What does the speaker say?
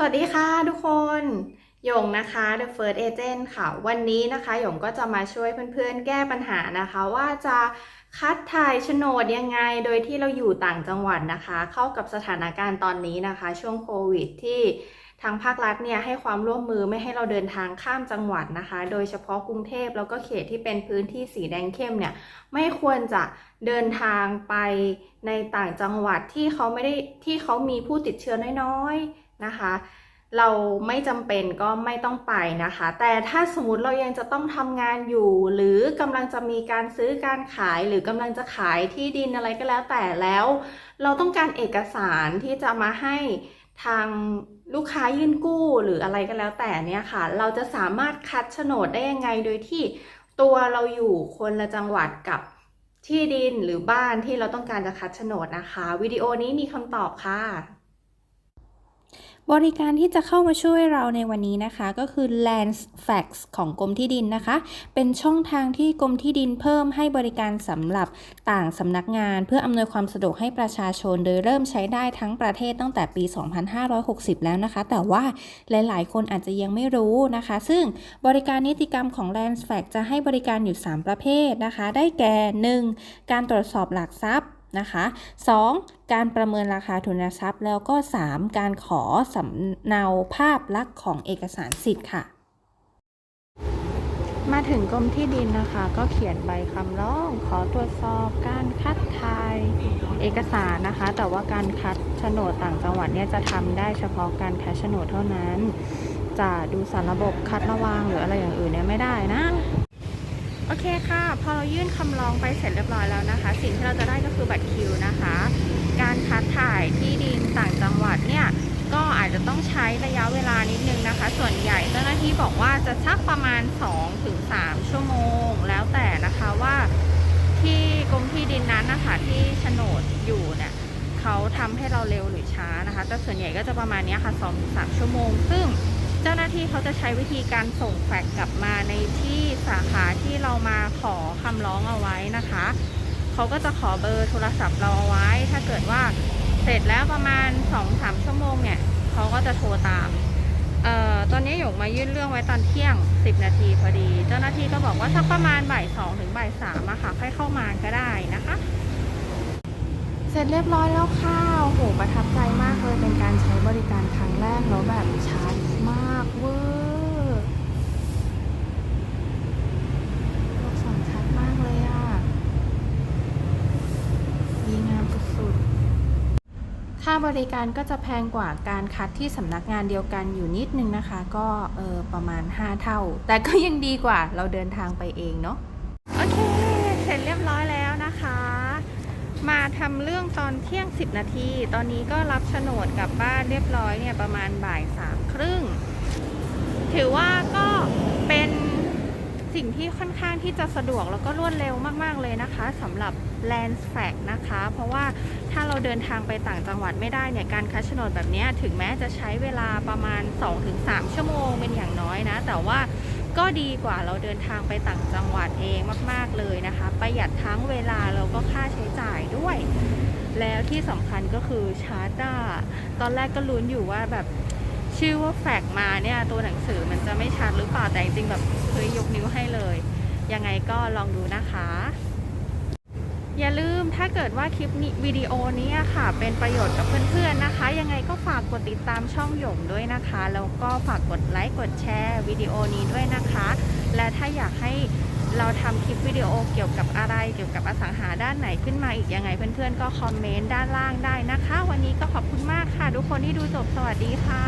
สวัสดีค่ะทุกคนหยงนะคะ The First Agent ค่ะ วันนี้นะคะหยงก็จะมาช่วยเพื่อนๆ แก้ปัญหานะคะ ว่าจะคัดถ่ายโฉนดยังไง โดยที่เราอยู่ต่างจังหวัดนะคะ เข้ากับสถานการณ์ตอนนี้นะคะ ช่วงโควิดที่ทางภาครัฐเนี่ยให้ความร่วมมือไม่ให้เราเดินทางข้ามจังหวัดนะคะ โดยเฉพาะกรุงเทพแล้วก็เขตที่เป็นพื้นที่สีแดงเข้มเนี่ยไม่ควรจะเดินทางไปในต่างจังหวัดที่เขาไม่ได้ที่เขามีผู้ติดเชื้อน้อยๆ นะคะ เราไม่จำเป็นก็ไม่ต้องไปนะคะ แต่ถ้าสมมติเรายังจะต้องทำงานอยู่ หรือกำลังจะมีการซื้อการขายหรือกำลังจะขายที่ดินอะไรก็แล้วแต่แล้ว เราต้องการเอกสารที่จะมาให้ทางลูกค้ายื่นกู้หรืออะไรก็แล้วแต่เนี่ยค่ะ เราจะสามารถคัดโฉนดได้ยังไงโดยที่ตัวเราอยู่คนละจังหวัดกับที่ดินหรือบ้านที่เราต้องการจะคัดโฉนดนะคะ วิดีโอนี้มีคำตอบค่ะ บริการที่จะเข้ามาช่วยเราในวันนี้นะคะ ก็คือ Land Facts ของกรมที่ดินนะคะ เป็นช่องทางที่กรมที่ดินเพิ่มให้บริการสำหรับต่างสำนักงาน เพื่ออำนวยความสะดวกให้ประชาชน โดยเริ่มใช้ได้ทั้งประเทศตั้งแต่ปี 2560 แล้วนะคะ แต่ว่าหลาย ๆ คนอาจจะยังไม่รู้นะคะ ซึ่งบริการนิติกรรมของ Land Facts จะให้บริการอยู่ 3 ประเภทนะคะ ได้แก่ 1. การตรวจสอบหลักทรัพย์ นะคะ 2. การประเมินราคาทุนทรัพย์ แล้วก็ 3. การขอสำเนาภาพลักษณ์ของเอกสารสิทธิ์ค่ะ มาถึงกรมที่ดินนะคะ ก็เขียนใบคำร้องขอตรวจสอบการคัดทายเอกสารนะคะ แต่ว่าการคัดโฉนดต่างจังหวัดเนี่ยจะทำได้เฉพาะการคัดโฉนดเท่านั้น จะดูสารระบบคัดระวางหรืออะไรอย่างอื่นเนี่ยไม่ได้นะ โอเคค่ะ พอเรายื่นคำร้องไปเสร็จเรียบร้อยแล้วนะคะ สิ่งที่เราจะได้ก็คือบัตรคิวนะคะ การคัดถ่ายที่ดินต่างจังหวัดเนี่ยก็อาจจะต้องใช้ระยะเวลานิดนึงนะคะ ส่วนใหญ่เจ้าหน้าที่บอกว่าจะสักประมาณ 2-3 ชั่วโมง แล้วแต่นะคะว่าที่กรมที่ดินนั้นนะคะที่โฉนดอยู่เนี่ยเขาทำให้เราเร็วหรือช้านะคะ แต่ส่วนใหญ่ก็จะประมาณนี้ค่ะ 2-3 ชั่วโมง ซึ่ง จ้าหน้าที่เขาจะใช้วิธีการส่งแฟกกลับมาในที่สาขาที่เรามาขอคำร้องเอาไว้นะคะ เขาก็จะขอเบอร์โทรศัพท์เราเอาไว้ ถ้าเกิดว่าเสร็จแล้วประมาณ 2-3 ชั่วโมงเนี่ยเขาก็จะโทรตามเอ่อตอนนี้หยกมายื่นเรื่องไว้ตอนเที่ยง 10 นาทีพอดี เจ้าหน้าที่ก็บอกว่าสักประมาณบ่าย2ถึงบ่าย3อะค่ะ ค่อยเข้ามาก็ได้นะคะ เสร็จเรียบร้อยแล้วค่ะโอ้โหประทับใจมากเลยเป็นการใช้บริการครั้งแรกแล้วแบบชัดมากเวอร์ลูกศรชัดมากเลยอะดีงามสุดๆ ค่าบริการก็จะแพงกว่าการคัดที่สำนักงานเดียวกันอยู่นิดนึงนะคะ ก็เออประมาณ 5 เท่า แต่ก็ยังดีกว่าเราเดินทางไปเองเนาะโอเค เสร็จเรียบร้อยแล้วนะคะ มาทำเรื่องตอนเที่ยง 10 นาที ตอนนี้ก็รับโฉนดกลับบ้านเรียบร้อยเนี่ยประมาณบ่ายสามครึ่ง ถือว่าก็เป็น สิ่งที่ค่อนข้างที่จะสะดวกแล้วก็รวดเร็วมาก ๆ เลยนะคะสำหรับ Land Fact นะคะ เพราะว่าถ้าเราเดินทางไปต่างจังหวัดไม่ได้เนี่ยการคัดโฉนดแบบนี้ถึงแม้จะใช้เวลาประมาณ 2-3 ชั่วโมงเป็นอย่างน้อยนะ แต่ว่าก็ดีกว่าเราเดินทางไปต่างจังหวัดเองมาก ๆ เลยนะคะ ประหยัดทั้งเวลาแล้วก็ค่าใช้จ่ายด้วย แล้วที่สำคัญก็คือชาร์จตอนแรกก็ลุ้นอยู่ว่าแบบ ชื่อว่าแฟกมาเนี่ยตัวหนังสือมันจะไม่ชัดหรือเปล่าแต่จริงๆแบบเฮ้ยยกนิ้วให้เลย ยังไงก็ลองดูนะคะ อย่าลืมถ้าเกิดว่าคลิปนี้วิดีโอนี้ค่ะ เป็นประโยชน์กับเพื่อนๆนะคะ ยังไงก็ฝากกดติดตามช่องหยงด้วยนะคะ แล้วก็ฝากกดไลค์กดแชร์วิดีโอนี้ด้วยนะคะ และถ้าอยากให้ เราทำคลิปวิดีโอเกี่ยวกับอะไรเกี่ยวกับอสังหาด้านไหนขึ้นมาอีกยังไง เพื่อนๆ ก็คอมเมนต์ด้านล่างได้นะคะ วันนี้ก็ขอบคุณมากค่ะ ทุกคนที่ดูจบสวัสดีค่ะ